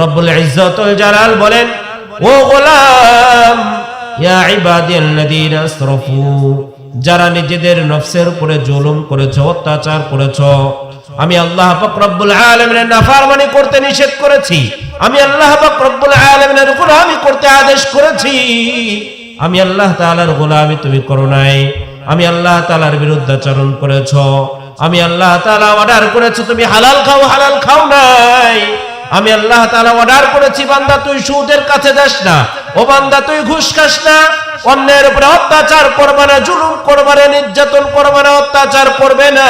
রব্বুল ইজ্জতুল জালাল বলেন, ও গোলাম, ইয়া ইবাদিয়াল্লাযীনা আসরাফু, যারা নিজেদের নফসের উপরে জুলুম করেছ, অত্যাচার করেছ, আমি আল্লাহ পাক রব্বুল আলামিনের নাফরমানি করতে নিষেধ করেছি, আমি আল্লাহ পাক রব্বুল আলামিনের গোলামি করতে আদেশ করেছি, আমি আল্লাহ তাআলার গোলামি তুমি করো নাই, আমি আল্লাহ তাআলার বিরুদ্ধাচরণ করেছ, আমি আল্লাহ তাআলা অর্ডার করেছ, তুমি হালাল খাও হালাল খাও নাই। আমি আল্লাহ তাআলা অর্ডার করেছি, বান্দা তুই সুদের কাছে যাস না, ও বান্দা তুই ঘুষ খাস না, অন্যের উপরে অত্যাচার করবে না, জুলুম করবে না, নির্যাতন করবে না, অত্যাচার করবে না,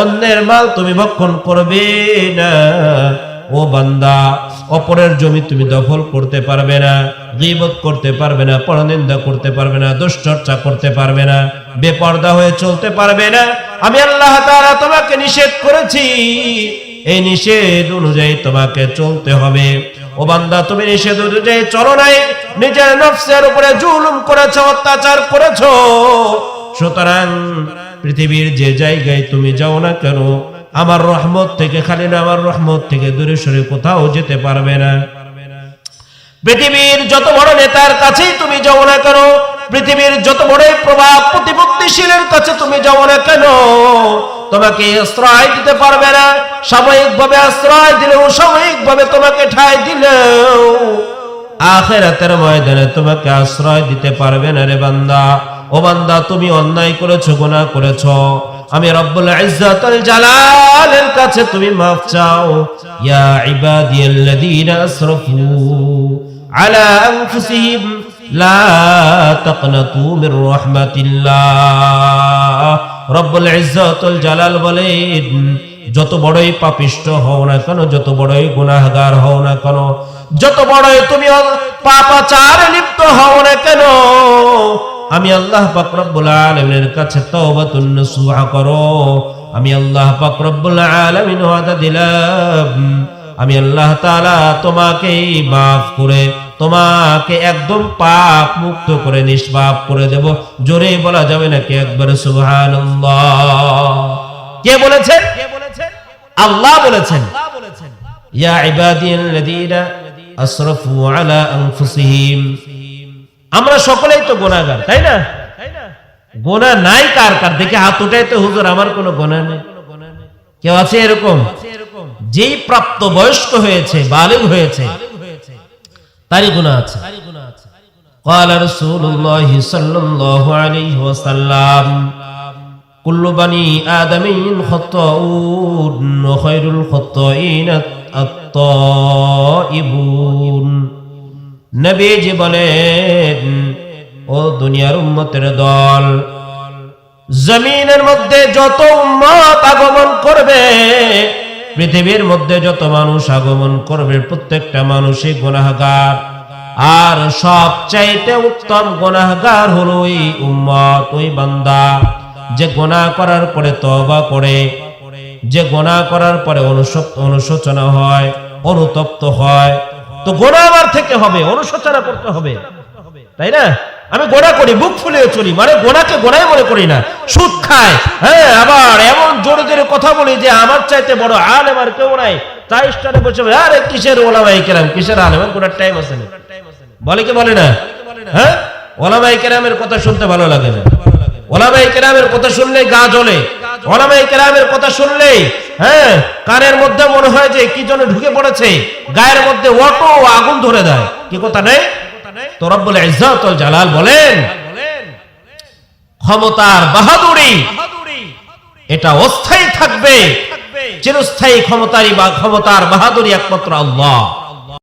অন্যের মাল তুমি ভক্ষণ করবে না, ও বান্দা, অপরের জমি তুমি দখল করতে পারবে না, গীবত করতে পারবে না, পরনিন্দা করতে পারবে না, দুশ্চর্চা করতে পারবে না, বেপর্দা হয়ে চলতে পারবে না। আমি আল্লাহ তাআলা তোমাকে নিষেধ করেছি এই নিষেধ অনুযায়ী তোমাকে চলতে হবে। ও বান্দা, তুমি নিষেধ অনুযায়ী চলো নাই। নিজের নফসের উপরে জুলুম করেছ, অত্যাচার করেছ। সুতরাং পৃথিবীর যে জায়গায় তুমি যাও না কেন, আমার রহমত থেকে খালি না, আমার রহমত থেকে দূরে সরে কোথাও যেতে পারবে না। পৃথিবীর যত বড় নেতার কাছেই তুমি যাও না কেন, পৃথিবীর যত বড় প্রভাব প্রতিপত্তিশীলের কাছে তুমি যাও না কেন তোমাকে আশ্রয় দিতে পারবে না। সাময়িক ভাবে আশ্রয় দিলেও সাময়িক ভাবে তোমাকে ঠাই দিলেও আখেরাতের ময়দানে তোমাকে আশ্রয় দিতে পারবে না রে বান্দা। ও বান্দা, তুমি অন্যায় করেছ, গুনাহ করেছ। আমি রব্বুল ইজ্জাতুল জালালের কাছে তুমি maaf চাও। ইয়া ইবাদিয়াল্লাযীনা আসরাফু আলা আনফুসিহিম লা তাকনাতু মির রাহমাতিল্লাহ। রব্বুল ইজ্জাতুল জালাল বলেন, যত বড়ই পাপিষ্ট হও না কেন, যত বড়ই গুনাহগার হও না কেন, যত বড়ই তুমি পাপাচারে লিপ্ত হও না কেন, আমি আল্লাহ পাক রব্বুল আলামিনের কাছে তওবাতুন নসুহা করো। আমি আল্লাহ পাক রব্বুল আলামিন ওয়াদা দিলাম আমি আল্লাহ তাআলা তোমাকে maaf করে, তোমাকে একদম পাপ মুক্ত করে, নিষ্পাপ করে দেব। জোরে বলা যাবে নাকি একবার? সুবহানাল্লাহ। কে বলেছেন? আল্লাহ বলেছেন। আমরা সকলেই তো গোনাগার তাই না? গোনা নাই কার কার? দেখে হাত উঠাইতে হুজুর, আমার কোনো গোনা নেই। কেউ আছে এরকম? যেই প্রাপ্ত বয়স্ক হয়েছে বালিগ হয়েছে তারই গুণা আছে قال رسول الله صلى الله عليه وسلم كل بني آدم خطاؤون وخير الخطائين الطائبون নবীজি বলেন ও দুনিয়ার উম্মতের দল জমিনের মধ্যে যত উম্মত আগমন করবে পৃথিবীর মধ্যে যত মানুষ আগমন করবে, প্রত্যেকটা মানুষই গুনাহগার। আর সবচাইতে উত্তম গুনাহগার হলো ওই উম্মত, ওই বান্দা। যে গুনাহ করার পরে তওবা করে, যে গোনা করার পরে অনুশোচ- অনুশোচনা হয়, অনুতপ্ত হয়। তো গোনা আমার থেকে হবে, অনুশোচনা করতে হবে। তাই না? আমি গোনা করি বুক ফুলিয়ে চলি। মানে গোনাকে গোনাই মনে করি না। সুদ খায়। হ্যাঁ আবার এমন জোরে জোরে কথা বলি যে আমার চাইতে বড় আলেম আর কেউ নাই। তাই স্টানে বসে আরে কিসের ওলামাই কেরাম? কিসের আলেম? গোনার টাইম আছে না। বলে কি বলে না? হ্যাঁ? ওলামাই কেরামের কথা শুনতে ভালো লাগে না। ওলামাই কেরামের কথা শুনলে গা জ্বলে। ওলামাই কেরামের কথা শুনলেই হ্যাঁ কানের মধ্যে মনে হয় যে কি জন্য ঢুকে পড়েছে। গায়ের মধ্যে অটো আগুন ধরে দেয়। কি কথা নেই? তো রব্বুল ইজ্জাতুল জালাল বলেন ক্ষমতার বাহাদুরি এটা অস্থায়ী থাকবে। চিরস্থায়ী ক্ষমতারই বা ক্ষমতার বাহাদুরি একমাত্র আল্লাহ।